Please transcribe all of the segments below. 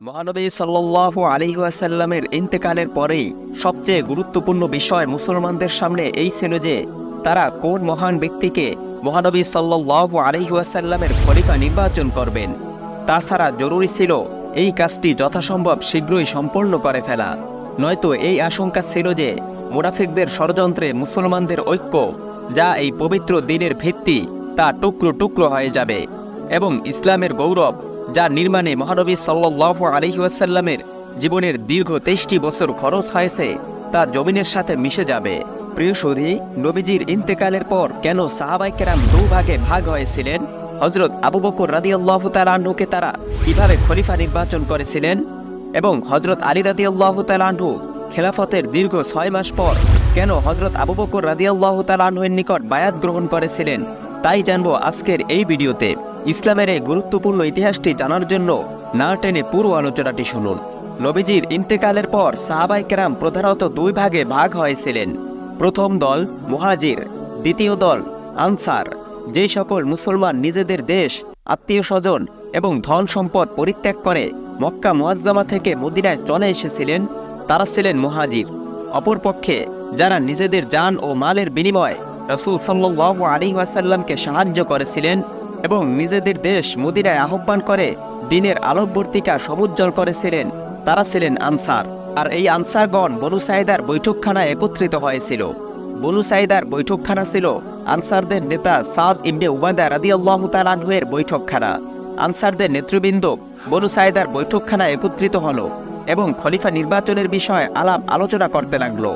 মহানবী সাল্লাল্লাহু আলাইহি ওয়াসাল্লামের ইন্তেকালের পরেই সবচেয়ে গুরুত্বপূর্ণ বিষয় মুসলমানদের সামনে এই ছিল যে, তারা কোন মহান ব্যক্তিকে মহানবী সাল্লাল্লাহু আলাইহি ওয়াসাল্লামের খলিফা নির্বাচন করবেন। তাছাড়া জরুরি ছিল এই কাজটি যথাসম্ভব শীঘ্রই সম্পন্ন করে ফেলা। নয়তো এই আশঙ্কা ছিল যে, মুনাফিকদের ষড়যন্ত্রে মুসলমানদের ঐক্য, যা এই পবিত্র দিনের ভিত্তি, তা টুকরো টুকরো হয়ে যাবে। এবং ইসলামের গৌরব যা নির্মাণে মহানবী সাল্লাহ আলহিউসাল্লামের জীবনের দীর্ঘ তেইশটি বছর খরচ হয়েছে, তা জমিনের সাথে মিশে যাবে। প্রিয় সুধী, নবীজির ইন্তেকালের পর কেন সাহাবাইকেরাম দুভাগে ভাগ হয়েছিলেন? হজরত আবু বকর রাদি আল্লাহ তালাহুকে তারা কীভাবে খলিফা নির্বাচন করেছিলেন? এবং হজরত আলী রাদি আল্লাহ তালাহু খেলাফতের দীর্ঘ ছয় মাস পর কেন হজরত আবু বকর রাদি আল্লাহ তালাহুয়ের নিকট বায়াত গ্রহণ করেছিলেন? তাই জানব আজকের এই ভিডিওতে। ইসলামের এই গুরুত্বপূর্ণ ইতিহাসটি জানার জন্য না টেনে পুরো আলোচনাটি শুনুন। নবীজির ইন্তেকালের পর সাহাবাই কেরাম প্রধানত দুই ভাগে ভাগ হয়েছিলেন। প্রথম দল মুহাজির, দ্বিতীয় দল আনসার। যেই সকল মুসলমান নিজেদের দেশ আত্মীয় স্বজন এবং ধন সম্পদ পরিত্যাগ করে মক্কা মুয়াজ্জামা থেকে মদিনায় চলে এসেছিলেন, তারা ছিলেন মুহাজির। অপরপক্ষে যারা নিজেদের যান ও মালের বিনিময়ে রসুল সাল্লাহ আলী ওয়াসাল্লামকে সাহায্য করেছিলেন এবং নিজেদের দেশ মদিনায় আহ্বান করে, দিনের আলোকবর্তিকা সমুজ্জ্বল করেছিলেন। তারা ছিলেন আনসার। আর এই আনসারগণ বনু সাইদার বৈঠকখানায় একত্রিত হয়েছিল। বনু সাইদার বৈঠকখানা ছিল আনসারদের নেতা সাদ ইবনে উবাদা রাদি আল্লাহ তালানহুয়ের বৈঠকখানা। আনসারদের নেতৃবৃন্দ বনু সাইদার বৈঠকখানা একত্রিত হল এবং খলিফা নির্বাচনের বিষয়ে আলাপ আলোচনা করতে লাগল।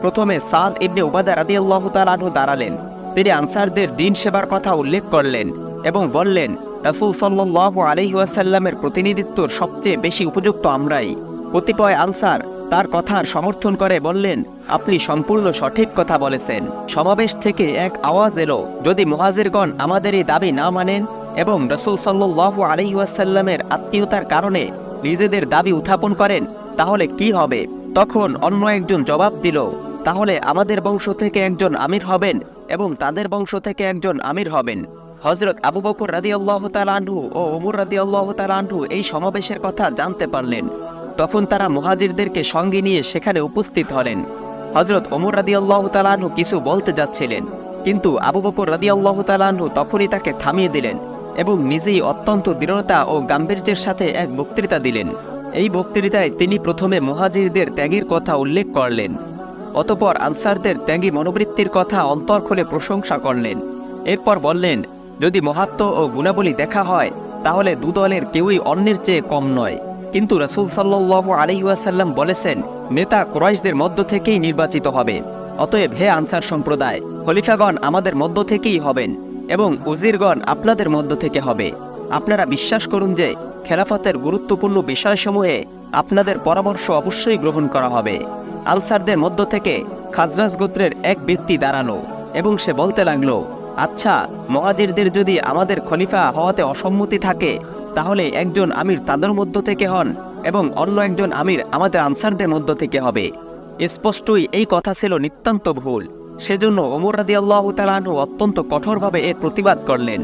প্রথমে সাদ ইবনে উবাদা রাদি আল্লাহ তালানহু দাঁড়ালেন। তিনি আনসারদের দিন সেবার কথা উল্লেখ করলেন। এবং বললেন, রাসুল সাল্লাহ আলহিউসাল্লামের প্রতিনিধিত্বর সবচেয়ে বেশি উপযুক্ত আমরাই। কতিপয় আনসার তার কথার সমর্থন করে বললেন, আপনি সম্পূর্ণ সঠিক কথা বলেছেন। সমাবেশ থেকে এক আওয়াজ এলো, যদি মহাজিরগণ আমাদের এই দাবি না মানেন এবং রসুল সাল্লাহ আলহিউসাল্লামের আত্মীয়তার কারণে নিজেদের দাবি উত্থাপন করেন, তাহলে কি হবে? তখন অন্য একজন জবাব দিল, তাহলে আমাদের বংশ থেকে একজন আমির হবেন এবং তাদের বংশ থেকে একজন আমির হবেন। হজরত আবু বকর রাদি আল্লাহ তালাহু ও ওমর রাদি আল্লাহ তালাহু এই সমাবেশের কথা জানতে পারলেন। তখন তারা মুহাজিরদেরকে সঙ্গে নিয়ে সেখানে উপস্থিত হলেন। হজরত ওমর রাদি আল্লাহ তালাহু কিছু বলতে যাচ্ছিলেন, কিন্তু আবু বকর রাদি আল্লাহ তালাহু তখনই তাকে থামিয়ে দিলেন এবং নিজেই অত্যন্ত দৃঢ়তা ও গাম্ভীর্যের সাথে এক বক্তৃতা দিলেন। এই বক্তৃতায় তিনি প্রথমে মুহাজিরদের ত্যাগের কথা উল্লেখ করলেন, অতপর আনসারদের ত্যাগী মনোবৃত্তির কথা অন্তর খুলে প্রশংসা করলেন। এরপর বললেন যদি মহাত্ম ও গুণাবলী দেখা হয়, তাহলে দুদলের কেউই অন্যের চেয়ে কম নয়। কিন্তু রসুল সাল্লাহ আলহিউসাল্লাম বলেছেন, নেতা ক্রয়েশদের মধ্য থেকেই নির্বাচিত হবে। অতএব হে আনসার সম্প্রদায়, খলিফাগণ আমাদের মধ্য থেকেই হবেন এবং উজিরগণ আপনাদের মধ্য থেকে হবে। আপনারা বিশ্বাস করুন যে, খেলাফতের গুরুত্বপূর্ণ বিষয়সমূহে আপনাদের পরামর্শ অবশ্যই গ্রহণ করা হবে। আলসারদের মধ্য থেকে খাজরাজ গোত্রের এক ব্যক্তি দাঁড়ানো এবং সে বলতে লাগল আচ্ছা মহাজিরদের যদি আমাদের খলিফা হওয়াতে অসম্মতি থাকে, তাহলে একজন আমির তাদের মধ্য থেকে হন এবং অন্য একজন আমির আমাদের আনসারদের মধ্য থেকে হবে। স্পষ্টই এই কথা ছিল নিতান্ত ভুল। সেজন্য ওমর রাদি আল্লাহ তালাহু অত্যন্ত কঠোরভাবে এর প্রতিবাদ করলেন।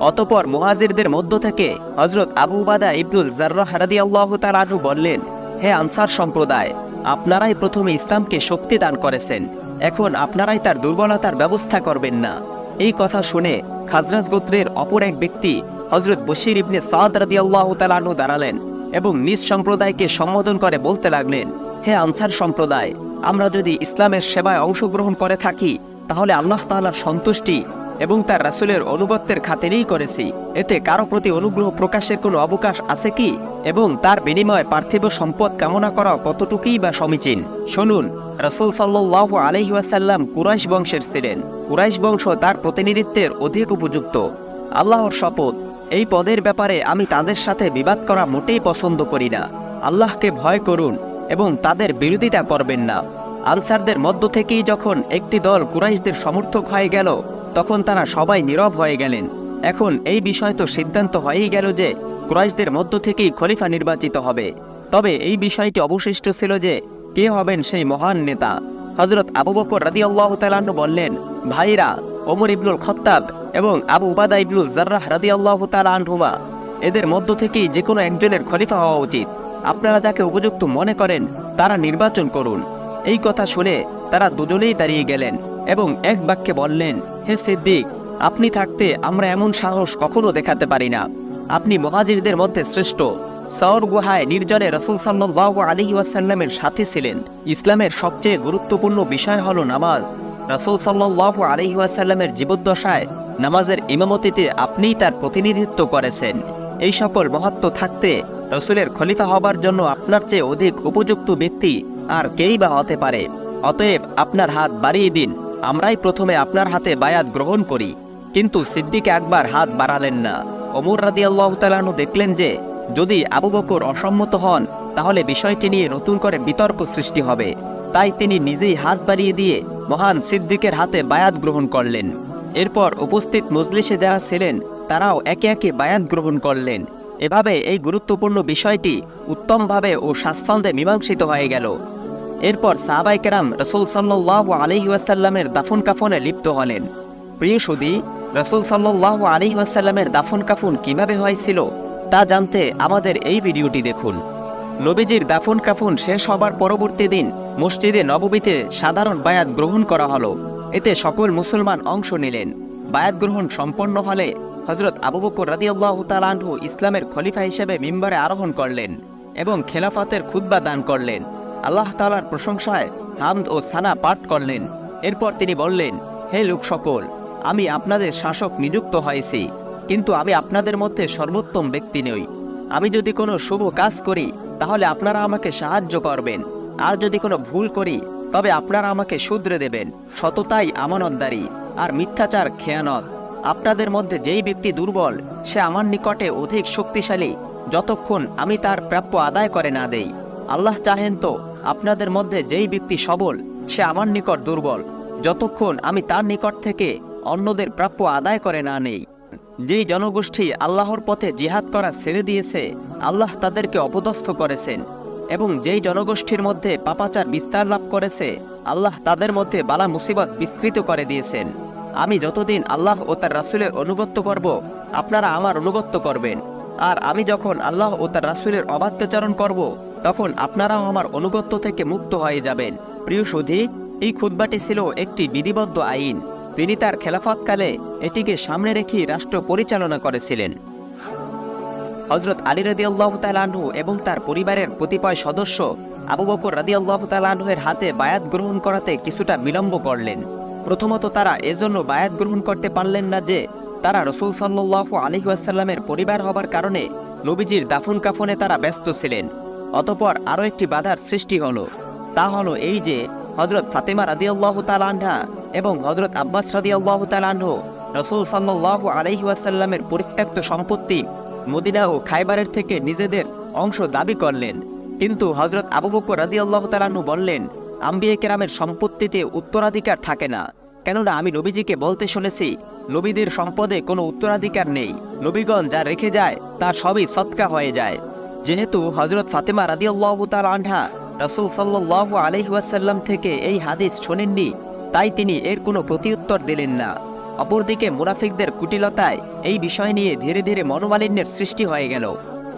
অতপর মুহাজিরদের মধ্য থেকে হজরত আবু বাদা ইবনুল জার্রাহ রাদি আল্লাহ তালাহু বললেন, হে আনসার সম্প্রদায়, আপনারাই প্রথমে ইসলামকে শক্তি দান করেছেন। এখন আপনারাই তার দুর্বলতার ব্যবস্থা করবেন না। এই কথা শুনে খাজরাজ গোত্রের অপর এক ব্যক্তি হজরত বশির ইবনে সাদ রাদি আল্লাহ তালানু দাঁড়ালেন এবং নিজ সম্প্রদায়কে সম্বোধন করে বলতে লাগলেন, হে আনসার সম্প্রদায়, আমরা যদি ইসলামের সেবায় অংশগ্রহণ করে থাকি, তাহলে আল্লাহ তাল্লাহ সন্তুষ্টি এবং তার রাসুলের অনুগত্যের খাতিরেই করেছি। এতে কারও প্রতি অনুগ্রহ প্রকাশের কোনো অবকাশ আছে কি? এবং তার বিনিময়ে পার্থিব সম্পদ কামনা করা কতটুকুই বা সমীচীন? শুনুন, রাসুল সাল্লাহ আলহিউসাল্লাম কুরাইশ বংশের ছিলেন। কুরাইশ বংশ তার প্রতিনিধিত্বের অধিক উপযুক্ত। আল্লাহর শপথ। এই পদের ব্যাপারে আমি তাদের সাথে বিবাদ করা মোটেই পছন্দ করি না। আল্লাহকে ভয় করুন এবং তাদের বিরোধিতা করবেন না। আনসারদের মধ্য থেকেই যখন একটি দল কুরাইশদের সমর্থক হয়ে গেল তখন তারা সবাই নীরব হয়ে গেলেন। এখন এই বিষয় তো সিদ্ধান্ত হয়েই গেল যে, কুরাইশদের মধ্য থেকেই খলিফা নির্বাচিত হবে। তবে এই বিষয়টি অবশিষ্ট ছিল যে, কে হবেন সেই মহান নেতা? হজরত আবু বকর রাদি আল্লাহ তালান্ন বললেন, ভাইরা, ওমর ইবনুল খত্তাব এবং আবু উবাদা ইবনুল জার্রাহ রাদি আল্লাহ তালানহুমা এদের মধ্য থেকেই যে কোনো একজনের খলিফা হওয়া উচিত। আপনারা যাকে উপযুক্ত মনে করেন, তারা নির্বাচন করুন। এই কথা শুনে তারা দুজনেই দাঁড়িয়ে গেলেন। এবং এক বাক্যে বললেন, হে সিদ্দিক, আপনি থাকতে আমরা এমন সাহস কখনো দেখাতে পারি না। আপনি মহাজিরদের মধ্যে শ্রেষ্ঠ। সৌর গুহায় নির্জনে রসুল সাল্লাহ আলী ওয়াসাল্লামের সাথে ছিলেন। ইসলামের সবচেয়ে গুরুত্বপূর্ণ বিষয় হল নামাজ। রসুল সাল্লাহ আলী ওয়াসাল্লামের জীবদ্দশায় নামাজের ইমামতিতে আপনিই তার প্রতিনিধিত্ব করেছেন। এই সকল মহত্ব থাকতে রসুলের খলিফা হবার জন্য আপনার চেয়ে অধিক উপযুক্ত ব্যক্তি আর কেই বা হতে পারে। অতএব আপনার হাত বাড়িয়ে দিন। আমরাই প্রথমে আপনার হাতে বায়াত গ্রহণ করি। কিন্তু সিদ্দিক একবার হাত বাড়ালেন না। ওমর রাদি আল্লাহ তালাহু দেখলেন যে, যদি আবু বকর অসম্মত হন, তাহলে বিষয়টি নিয়ে নতুন করে বিতর্ক সৃষ্টি হবে। তাই তিনি নিজেই হাত বাড়িয়ে দিয়ে মহান সিদ্দিকের হাতে বায়াত গ্রহণ করলেন। এরপর উপস্থিত মজলিসে যারা ছিলেন, তারাও একে একে বায়াত গ্রহণ করলেন। এভাবে এই গুরুত্বপূর্ণ বিষয়টি উত্তমভাবে ও স্বাচ্ছন্দ্যে মীমাংসিত হয়ে গেল। এরপর সাহাবাই কেরাম রসুল সাল্লাহ আলহিউসাল্লামের দাফন কাফনে লিপ্ত হলেন। প্রিয় সুদী, রসুল সাল্লাহ আলহিউসাল্লামের দাফন কাফন কীভাবে হয়েছিল তা জানতে আমাদের এই ভিডিওটি দেখুন। নবীজির দাফন কাফন শেষ হবার পরবর্তী দিন মসজিদে নববীতে সাধারণ বায়াত গ্রহণ করা হলো। এতে সকল মুসলমান অংশ নিলেন। বায়াত গ্রহণ সম্পন্ন হলে হজরত আবু বকর রাদিয়াল্লাহু তাআলাহু ইসলামের খলিফা হিসেবে মিম্বারে আরোহণ করলেন এবং খেলাফাতের খুতবা দান করলেন। আল্লাহ তাআলার প্রশংসায় হামদ ও সানা পাঠ করলেন। এরপর তিনি বললেন, হে লোক সকল, আমি আপনাদের শাসক নিযুক্ত হয়েছি, কিন্তু আমি আপনাদের মধ্যে সর্বোত্তম ব্যক্তি নই। আমি যদি কোনো শুভ কাজ করি, তাহলে আপনারা আমাকে সাহায্য করবেন। আর যদি কোনো ভুল করি, তবে আপনারা আমাকে শুধরে দেবেন। সততাই আমানতদারি আর মিথ্যাচার খেয়ানত। আপনাদের মধ্যে যেই ব্যক্তি দুর্বল, সে আমার নিকটে অধিক শক্তিশালী, যতক্ষণ আমি তার প্রাপ্য আদায় করে না দেই। আল্লাহ চাহেন তো আপনাদের মধ্যে যেই ব্যক্তি সবল, সে আমার নিকট দুর্বল। যতক্ষণ আমি তার নিকট থেকে অন্যদের প্রাপ্য আদায় করে না নেই। যেই জনগোষ্ঠী আল্লাহর পথে জিহাদ করা ছেড়ে দিয়েছে, আল্লাহ তাদেরকে অপদস্থ করেছেন। এবং যেই জনগোষ্ঠীর মধ্যে পাপাচার বিস্তার লাভ করেছে, আল্লাহ তাদের মধ্যে বালা মুসিবত বিস্তৃত করে দিয়েছেন। আমি যতদিন আল্লাহ ও তার রাসুলের অনুগত্য করব, আপনারা আমার অনুগত্য করবেন। আর আমি যখন আল্লাহ ও তার রাসুলের অবাধ্যাচরণ করব তখন আপনারাও আমার অনুগত্য থেকে মুক্ত হয়ে যাবেন। প্রিয় সুধী, এই খুদ্বাটি ছিল একটি বিধিবদ্ধ আইন। তিনি তার খেলাফতকালে এটিকে সামনে রেখে রাষ্ট্র পরিচালনা করেছিলেন। হজরত আলী রাদি আল্লাহ তালাহু এবং তার পরিবারের কতিপয় সদস্য আবু বকর রাদি আল্লাহ তালাহের হাতে বায়াত গ্রহণ করাতে কিছুটা বিলম্ব করলেন। প্রথমত তারা এজন্য বায়াত গ্রহণ করতে পারলেন না যে, তারা রসুল সাল্লাহ আলহিউসাল্লামের পরিবার হবার কারণে নবীজির দাফন কাফনে তারা ব্যস্ত ছিলেন। অতপর আরও একটি বাধার সৃষ্টি হলো। তা হলো এই যে হজরত ফাতেমা রাদি আল্লাহ তালাহা এবং হজরত আব্বাস রাদি আল্লাহ তালাহ রসুল সাল্লাহ আলহিউসাল্লামের পরিত্যক্ত সম্পত্তি মদিনা ও খাইবারের থেকে নিজেদের অংশ দাবি করলেন। কিন্তু হজরত আবু বকর রাদি আল্লাহ তালাহু বললেন, আম্বিয়ে কেরামের সম্পত্তিতে উত্তরাধিকার থাকে না। কেননা আমি নবীজিকে বলতে শুনেছি, নবীদের সম্পদে কোনো উত্তরাধিকার নেই। নবীগণ যা রেখে যায় তা সবই সৎকা হয়ে যায়। যেহেতু হজরত ফাতেমা রাদি আল্লাহ তাল আনহা রসুল সাল্লাহ আলহিহাসাল্লাম থেকে এই হাদিস শোনেননি, তাই তিনি এর কোনো প্রতিউত্তর দিলেন না। অপরদিকে মুনাফিকদের কুটিলতায় এই বিষয় নিয়ে ধীরে ধীরে মনোমালিন্যের সৃষ্টি হয়ে গেল।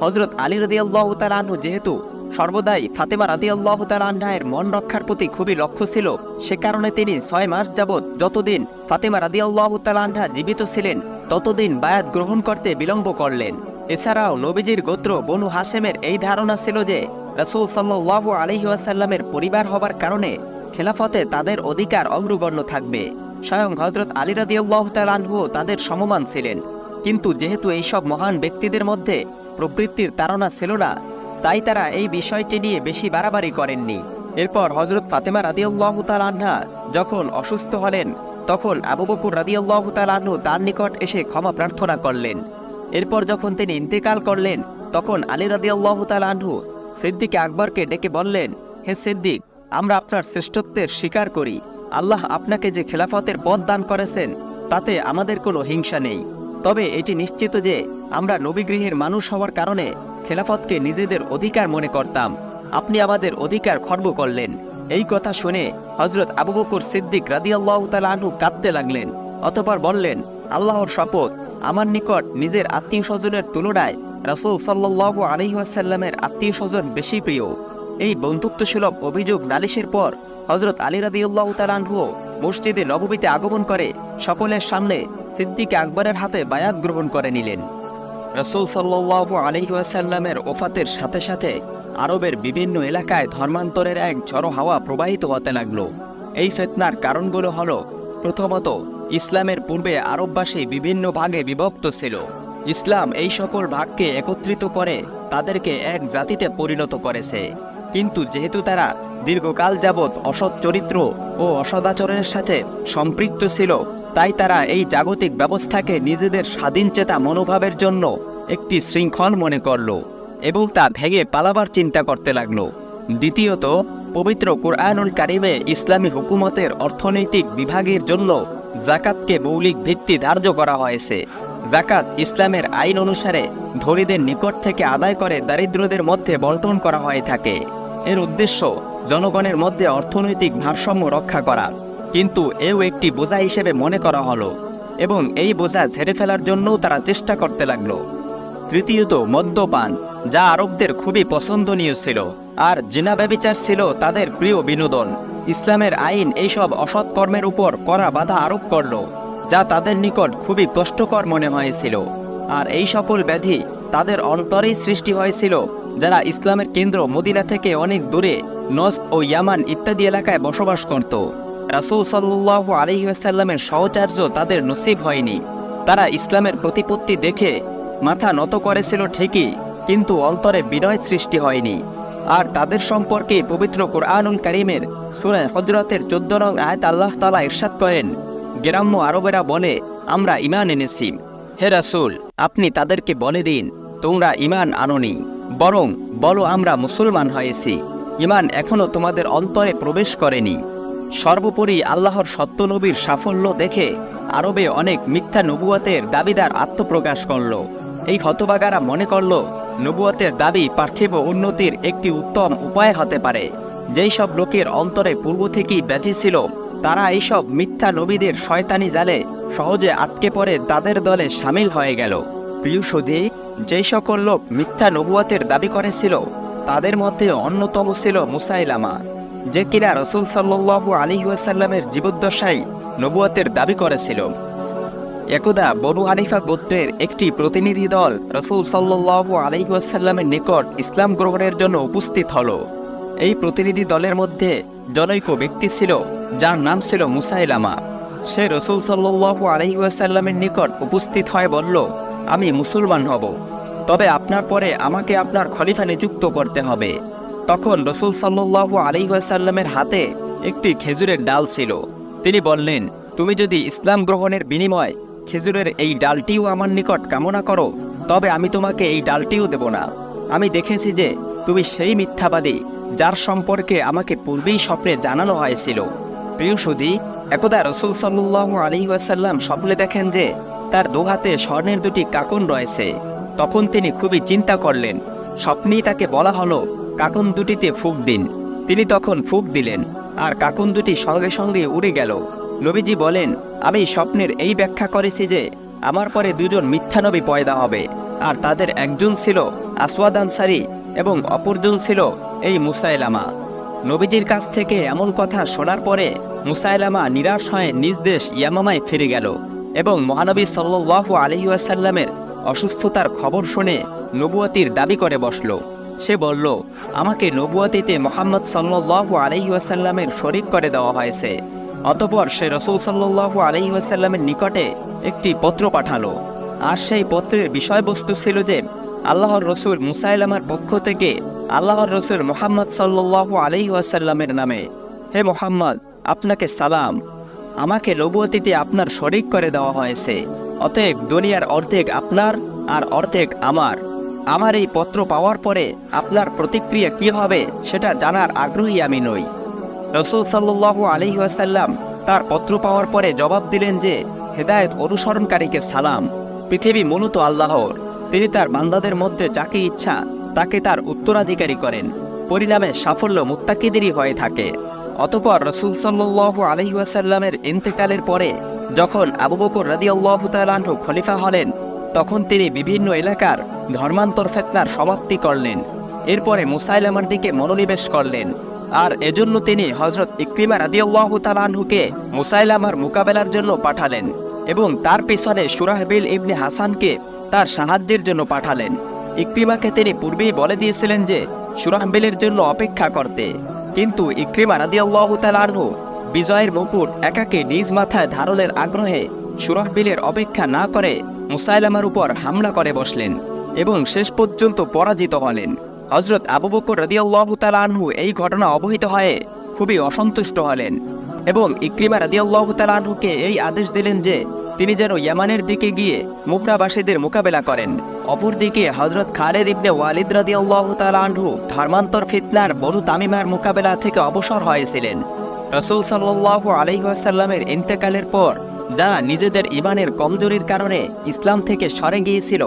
হজরত আলী রদি আল্লাহ তালাহু যেহেতু সর্বদাই ফাতেমা রাদি আল্লাহ তালাহের মন রক্ষার প্রতি খুবই লক্ষ্য ছিল, সে কারণে তিনি ছয় মাস যাবৎ যতদিন ফাতেমা রাদি আল্লাহ তালাহা জীবিত ছিলেন, ততদিন বায়াত গ্রহণ করতে বিলম্ব করলেন। এছাড়াও নবীজির গোত্র বনু হাসেমের এই ধারণা ছিল যে রসুল সাল্লাহ আলহিউসাল্লামের পরিবার হবার কারণে খেলাফতে তাদের অধিকার অগ্রগণ্য থাকবে। স্বয়ং হজরত আলী তাদের সমমান ছিলেন। কিন্তু যেহেতু এইসব মহান ব্যক্তিদের মধ্যে প্রবৃত্তির তারা ছিল না, তাই তারা এই বিষয়টি নিয়ে বেশি বাড়াবাড়ি করেননি। এরপর হজরত ফাতেমা রাদিউল্লাহ তালান্না যখন অসুস্থ হলেন, তখন আবু বকুর রাদিউল্লাহ তালাহু তার নিকট এসে ক্ষমা প্রার্থনা করলেন। এরপর যখন তিনি ইন্তেকাল করলেন, তখন আলী রাদিউল্লাহ তালাহু সিদ্দিক আকবরকে ডেকে বললেন, হে সিদ্দিক, আমরা আপনার শ্রেষ্ঠত্বের স্বীকার করি। আল্লাহ আপনাকে যে খেলাফতের পদ দান করেছেন, তাতে আমাদের কোনো হিংসা নেই। তবে এটি নিশ্চিত যে আমরা নবীগৃহের মানুষ হওয়ার কারণে খেলাফতকে নিজেদের অধিকার মনে করতাম। আপনি আমাদের অধিকার খর্ব করলেন। এই কথা শুনে হজরত আবু বকর সিদ্দিক রাদিয়াল্লাহ তালু কাঁদতে লাগলেন, অতপর বললেন, আল্লাহর শপথ আমার নিকট নিজের আত্মীয় স্বজনের তুলনায় রাসূল সাল্লাল্লাহু আলাইহি ওয়াসাল্লামের আত্মীয় স্বজন বেশি প্রিয়। এই বন্ধুত্বসুলভ অভিযোগ নালিশের পর হজরত আলী রাদিউল্লাহ তালানহু মসজিদে নববীতে আগমন করে সকলের সামনে সিদ্দিক আকবরের হাতে বায়াত গ্রহণ করে নিলেন। রসুল সাল্লাল্লাহু আলাইহি ওয়াসাল্লামের ওফাতের সাথে সাথে আরবের বিভিন্ন এলাকায় ধর্মান্তরের এক ঝড়ো হাওয়া প্রবাহিত হতে লাগল। এই ফেতনার কারণগুলো হলো প্রথমত ইসলামের পূর্বে আরববাসী বিভিন্ন ভাগে বিভক্ত ছিল। ইসলাম এই সকল ভাগকে একত্রিত করে তাদেরকে এক জাতিতে পরিণত করেছে। কিন্তু যেহেতু তারা দীর্ঘকাল যাবৎ অসৎ চরিত্র ও অসদাচরণের সাথে সম্পৃক্ত ছিল, তাই তারা এই জাগতিক ব্যবস্থাকে নিজেদের স্বাধীন চেতা মনোভাবের জন্য একটি শৃঙ্খল মনে করল এবং তা ভেঙে পালাবার চিন্তা করতে লাগল। দ্বিতীয়ত, পবিত্র কোরআনুল কারিমে ইসলামী হুকুমতের অর্থনৈতিক বিভাগের জন্য জাকাতকে মৌলিক ভিত্তি ধার্য করা হয়েছে। জাকাত ইসলামের আইন অনুসারে ধনীদের নিকট থেকে আদায় করে দারিদ্রদের মধ্যে বন্টন করা হয়ে থাকে। এর উদ্দেশ্য জনগণের মধ্যে অর্থনৈতিক ভারসাম্য রক্ষা করা। কিন্তু এও একটি বোঝা হিসেবে মনে করা হলো এবং এই বোঝা ঝেড়ে ফেলার জন্যও তারা চেষ্টা করতে লাগল। তৃতীয়ত, মদ্যপান, যা আরবদের খুবই পছন্দনীয় ছিল, আর জিনা ব্যবিচার ছিল তাদের প্রিয় বিনোদন। ইসলামের আইন এইসব অসৎ কর্মের উপর করা বাধা আরোপ করল, যা তাদের নিকট খুবই কষ্টকর মনে হয়েছিল। আর এই সকল ব্যাধি তাদের অন্তরেই সৃষ্টি হয়েছিল, যারা ইসলামের কেন্দ্র মদিনা থেকে অনেক দূরে নস্ক ও ইয়ামান ইত্যাদি এলাকায় বসবাস করত। রাসূল সাল্লু আলহিহাসাল্লামের সহচার্য তাদের নসিব হয়নি। তারা ইসলামের প্রতিপত্তি দেখে মাথা নত করেছিল ঠিকই, কিন্তু অন্তরে বিনয় সৃষ্টি হয়নি। আর তাদের সম্পর্কে পবিত্র কোরআনুল করিমের সুরে হজরতের চোদ্দ রং আয়াত আল্লাহ তালা ইরশাদ করেন। গ্রাম্য আরবেরা বলে আমরা ইমান এনেছি। হে রাসুল, আপনি তাদেরকে বলে দিন, তোমরা ইমান আনোনি, বরং বলো আমরা মুসলমান হয়েছি। ইমান এখনও তোমাদের অন্তরে প্রবেশ করেনি। সর্বোপরি আল্লাহর সত্যনবীর সাফল্য দেখে আরবে অনেক মিথ্যা নবুয়তের দাবিদার আত্মপ্রকাশ করল। এই হতবাগারা মনে করল নবুয়তের দাবি পার্থিব উন্নতির একটি উত্তম উপায় হতে পারে। যেই সব লোকের অন্তরে পূর্ব থেকেই ব্যাধি ছিল, তারা এইসব মিথ্যা নবীদের শয়তানি জালে সহজে আটকে পড়ে তাদের দলে সামিল হয়ে গেল। প্রিয় সুধী যেই সকল লোক মিথ্যা নবুয়তের দাবি করেছিল, তাদের মধ্যে অন্যতম ছিল মুসাইলামা, যে কিনা রসুল সাল্লু আলী ওয়াসাল্লামের জীবদ্দশায় নবুয়তের দাবি করেছিল। একদা বনু হানিফা গোত্রের একটি প্রতিনিধি দল রসুল সাল্লু আলহিহাসাল্লামের নিকট ইসলাম গ্রহণের জন্য উপস্থিত হল। এই প্রতিনিধি দলের মধ্যে জনৈক ব্যক্তি ছিল, যার নাম ছিল মুসাইলামা। সে রসুল সাল্লু আলহিহাসাল্লামের নিকট উপস্থিত হয়ে বলল, আমি মুসলমান হব, তবে আপনার পরে আমাকে আপনার খলিফা নিযুক্ত করতে হবে। তখন রসুল সাল্লু আলহিহাসাল্লামের হাতে একটি খেজুরের ডাল ছিল। তিনি বললেন, তুমি যদি ইসলাম গ্রহণের বিনিময় খেজুরের এই ডালটিও আমার নিকট কামনা করো, তবে আমি তোমাকে এই ডালটিও দেব না। আমি দেখেছি যে তুমি সেই মিথ্যাবাদী, যার সম্পর্কে আমাকে পূর্বেই স্বপ্নে জানানো হয়েছিল। প্রিয় সুদী একদা রসুল সাল্লু আলী ওয়াসাল্লাম স্বপ্নে দেখেন যে তার দুহাতে স্বর্ণের দুটি কাকন রয়েছে। তখন তিনি খুবই চিন্তা করলেন। স্বপ্নেই তাকে বলা হলো, কাকন দুটিতে ফুক দিন। তিনি তখন ফুক দিলেন, আর কাকুন দুটি সঙ্গে সঙ্গে উড়ে গেল। নবীজি বলেন, আমি স্বপ্নের এই ব্যাখ্যা করেছি যে, আমার পরে দুজন মিথ্যানবী পয়দা হবে। আর তাদের একজন ছিল আসওয়াদ আনসারি এবং অপরজন ছিল এই মুসাইলামা। নবীজির কাছ থেকে এমন কথা শোনার পরে মুসাইলামা নিরাশ হয়ে নিজ দেশ ইয়ামামায় ফিরে গেল এবং মহানবী সাল্লু আলহিউসাল্লামের অসুস্থতার খবর শুনে নবুয়তির দাবি করে বসল। সে বলল, আমাকে নবুয়াতিতে মোহাম্মদ সাল্লু আলহিউসাল্লামের শরিক করে দেওয়া হয়েছে। অতপর সে রসুল সাল্লু আলহিউসাল্লামের নিকটে একটি পত্র পাঠালো। আর সেই পত্রের বিষয়বস্তু ছিল যে, আল্লাহর রসুল মুসাইলামার পক্ষ থেকে আল্লাহর রসুল মোহাম্মদ সাল্লু আলহিউসাল্লামের নামে, হে মোহাম্মদ, আপনাকে সালাম। আমাকে নবুয়তিতে আপনার শরিক করে দেওয়া হয়েছে। অতএব দুনিয়ার অর্ধেক আপনার আর অর্ধেক আমার। আমার এই পত্র পাওয়ার পরে আপনার প্রতিক্রিয়া কি হবে সেটা জানার আগ্রহী আমি নই। রসুল সাল্লু আলহিহাসাল্লাম তার পত্র পাওয়ার পরে জবাব দিলেন যে, হেদায়ত অনুসরণকারীকে সালাম। পৃথিবী মূলত আল্লাহর। তিনি তার বান্দাদের মধ্যে যাকে ইচ্ছা, তাকে তার উত্তরাধিকারী করেন। পরিণামে সাফল্য মুত্তাকিদেরই হয়ে থাকে। অতপর রসুল সাল্লু আলহিহাসাল্লামের ইন্তেকালের পরে, যখন আবু বকর রাদি আল্লাহ তালাহ খলিফা হলেন, তখন তিনি বিভিন্ন এলাকার ধর্মান্তর ফেতনার সমাপ্তি করলেন। এরপরে মুসাইলামার দিকে মনোনিবেশ করলেন। আর এজন্য তিনি হজরত ইক্রিমা রাদিয়াল্লাহু তালানহুকে মুসাইলামার মোকাবেলার জন্য পাঠালেন এবং তার পিছনে সুরাহবিল ইবনে হাসানকে তার সাহায্যের জন্য পাঠালেন। ইক্রিমাকে তিনি পূর্বেই বলে দিয়েছিলেন যে সুরাহবিলের জন্য অপেক্ষা করতে। কিন্তু ইক্রিমা রাদিয়াল্লাহু তালানহু বিজয়ের মুকুট একাকে নিজ মাথায় ধারণের আগ্রহে সুরাহবিলের অপেক্ষা না করে মুসাইলামার উপর হামলা করে বসলেন এবং শেষ পর্যন্ত পরাজিত হলেন। হজরত আবু বকর রাদিয়াল্লাহু তাআলা আনহু এই ঘটনা অবহিত হয়ে খুবই অসন্তুষ্ট হলেন এবং ইক্রিমা রাদিয়াল্লাহু তাআলা আনহুকে এই আদেশ দিলেন যে তিনি যেন ইয়ামানের দিকে গিয়ে মুকরাবাসীদের মোকাবেলা করেন। অপরদিকে হজরত খালেদ ইবনে ওয়ালিদ রাদিয়াল্লাহু তাআলা আনহু ধর্মান্তর ফিতনার বনু তামিমার মোকাবেলা থেকে অবসর হয়েছিলেন। রসুল সাল্লাল্লাহু আলাইহি ওয়াসাল্লামের ইন্তেকালের পর যারা নিজেদের ইমানের কমজোরির কারণে ইসলাম থেকে সরে গিয়েছিল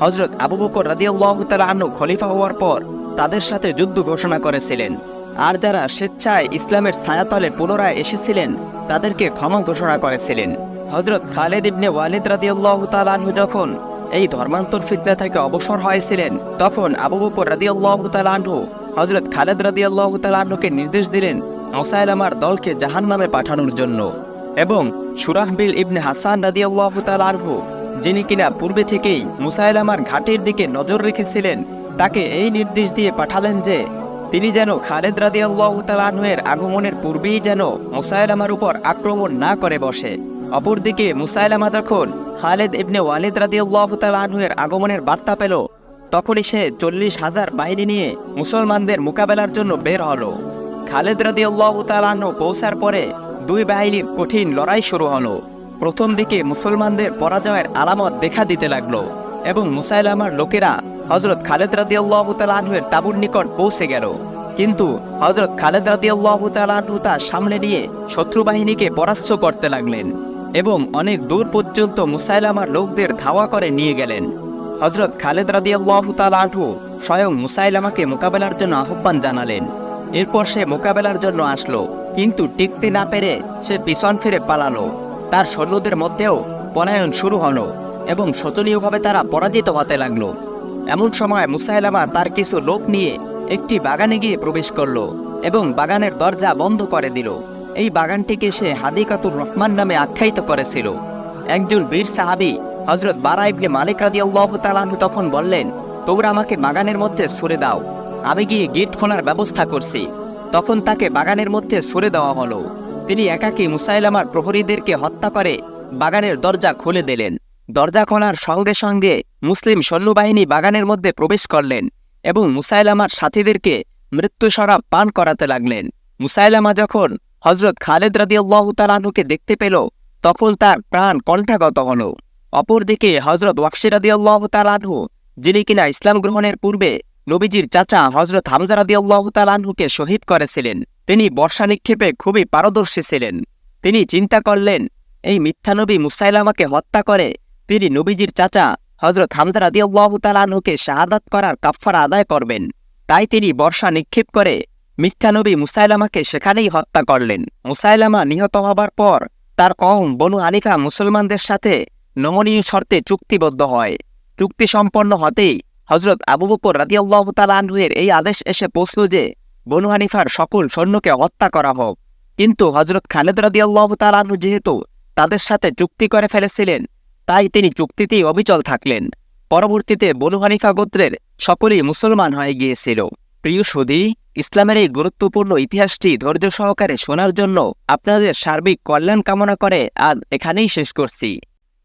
হজরত আবু বকর রাদিয়াল্লাহু তাআলা আনহু খলিফা হওয়ার পর তাদের সাথে যুদ্ধ ঘোষণা করেছিলেন। আর যারা স্বেচ্ছায় ইসলামের ছায়াতলে পুনরায় এসেছিলেন, তাদেরকে ক্ষমা ঘোষণা করেছিলেন। হজরত খালেদ ইবনে ওয়ালিদ রাদিয়াল্লাহু তাআলা আনহু যখন এই ধর্মান্তর ফিতনা থেকে অবসর হয়েছিলেন, তখন আবু বকর রাদিয়াল্লাহু তাআলা আনহু হজরত খালেদ রাদিয়াল্লাহু তাআলা আনহুকে নির্দেশ দিলেন মোসাইলামার দলকে জাহান্নামে পাঠানোর জন্য। এবং সুরাহবিল ইবনে হাসান রাদিয়াল্লাহু তাআলা আনহু যিনি কিনা পূর্বে থেকেই মুসাইলামার ঘাটের দিকে নজর রেখেছিলেন, তাকে এই নির্দেশ দিয়ে পাঠালেন যে, তিনি যেন খালেদ রাদিয়াল্লাহু তাআলা আনহুয়ের আগমনের পূর্বেই যেন মুসাইলামার উপর আক্রমণ না করে বসে। অপরদিকে মুসাইলামা যখন খালেদ ইবনে ওয়ালিদ রাদিয়াল্লাহু তাআলা আনহুয়ের আগমনের বার্তা পেল, তখনই সে চল্লিশ হাজার বাহিনী নিয়ে মুসলমানদের মোকাবেলার জন্য বের হলো। খালেদ রাদিয়াল্লাহু তাআলা আনহু পৌঁছার পরে দুই বাহিনীর কঠিন লড়াই শুরু হলো। প্রথম দিকে মুসলমানদের পরাজয়ের আলামত দেখা দিতে লাগল এবং মুসাইলামার লোকেরা হজরত খালেদ রাদিয়াল্লাহু তাআলা আনহুয়ের তাবুর নিকট পৌঁছে গেল। কিন্তু হজরত খালেদ রাদিয়াল্লাহু তা সামলে নিয়ে শত্রু বাহিনীকে পরাস্ত করতে লাগলেন এবং অনেক দূর পর্যন্ত মুসাইলামার লোকদের ধাওয়া করে নিয়ে গেলেন। হজরত খালেদ রাদিয়াল্লাহু তাআলা আনহু স্বয়ং মুসাইলামাকে মোকাবেলার জন্য আহ্বান জানালেন। এরপর সে মোকাবেলার জন্য আসলো, কিন্তু টিকতে না পেরে সে পিছন ফিরে পালালো। তার সৈন্যদের মধ্যেও পলায়ন শুরু হলো এবং শোচনীয়ভাবে তারা পরাজিত হতে লাগল। এমন সময় মুসাইলামা তার কিছু লোক নিয়ে একটি বাগানে গিয়ে প্রবেশ করল এবং বাগানের দরজা বন্ধ করে দিল। এই বাগানটিকে সে হাদিকাতুর রহমান নামে আখ্যায়িত করেছিল। একজন বীর সাহাবি হজরত বারা ইবনে মালিক তাআলা আনহু তখন বললেন, তোমরা আমাকে বাগানের মধ্যে সরে দাও। আমি গিয়ে গেট খোলার ব্যবস্থা করছি। তখন তাকে বাগানের মধ্যে সরে দেওয়া হলো। তিনি একাকী মুসাইলামার প্রহরীদেরকে হত্যা করে বাগানের দরজা খুলে দিলেন। দরজা খোলার সঙ্গে সঙ্গে মুসলিম সৈন্যবাহিনী বাগানের মধ্যে প্রবেশ করলেন এবং মুসাইলামার সাথীদেরকে মৃত্যু শরাব পান করাতে লাগলেন। মুসাইলামা যখন হজরত খালেদ রাদিয়াল্লাহু তাআলাকে দেখতে পেল, তখন তার প্রাণ কণ্ঠাগত হল। অপরদিকে হজরত ওয়াকশি রাদিয়াল্লাহু তাআলাহু যিনি কিনা ইসলাম গ্রহণের পূর্বে নবীজির চাচা হজরত হামজা রাদিয়াল্লাহু তাআলাহুকে শহীদ করেছিলেন। তিনি বর্ষা নিক্ষেপে খুবই পারদর্শী ছিলেন। তিনি চিন্তা করলেন, এই মিথ্যানবী মুসাইলামাকে হত্যা করে? তিনি নবীজির চাচা হজরত হামজা রাদিয়াল্লাহু তাআলাহুকে শাহাদাত করার কাফফারা আদায় করবেন। তাই তিনি বর্ষা নিক্ষেপ করে মিথ্যানবী মুসাইলামাকে সেখানেই হত্যা করলেন। মুসাইলামা নিহত হবার পর তার কম বনু আনিফা মুসলমানদের সাথে নমনীয় শর্তে চুক্তিবদ্ধ হয়। চুক্তি সম্পন্ন হতেই হজরত আবু বকর রাদিয়াল্লাহু তাআলা আনহুয়ের এই আদেশ এসে পৌঁছল যে বনু হানিফার সকল সৈন্যকে হত্যা করা হোক। কিন্তু হজরত খালেদ রাদিয়াল্লাহু তাআলা আনহু যেহেতু তাদের সাথে চুক্তি করে ফেলেছিলেন, তাই তিনি চুক্তিতেই অবিচল থাকলেন। পরবর্তীতে বনু হানিফা গোত্রের সকলেই মুসলমান হয়ে গিয়েছিল। প্রিয় সুদী ইসলামের এই গুরুত্বপূর্ণ ইতিহাসটি ধৈর্য সহকারে শোনার জন্য আপনাদের সার্বিক কল্যাণ কামনা করে আজ এখানেই শেষ করছি।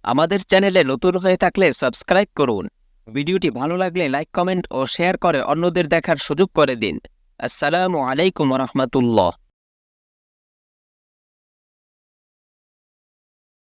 আমাদের চ্যানেলে নতুন হয়ে থাকলে সাবস্ক্রাইব করুন। ভিডিওটি ভালো লাগলে লাইক, কমেন্ট ও শেয়ার করে অন্যদের দেখার সুযোগ করে দিন। আসসালামু আলাইকুম রহমতুল্লাহ।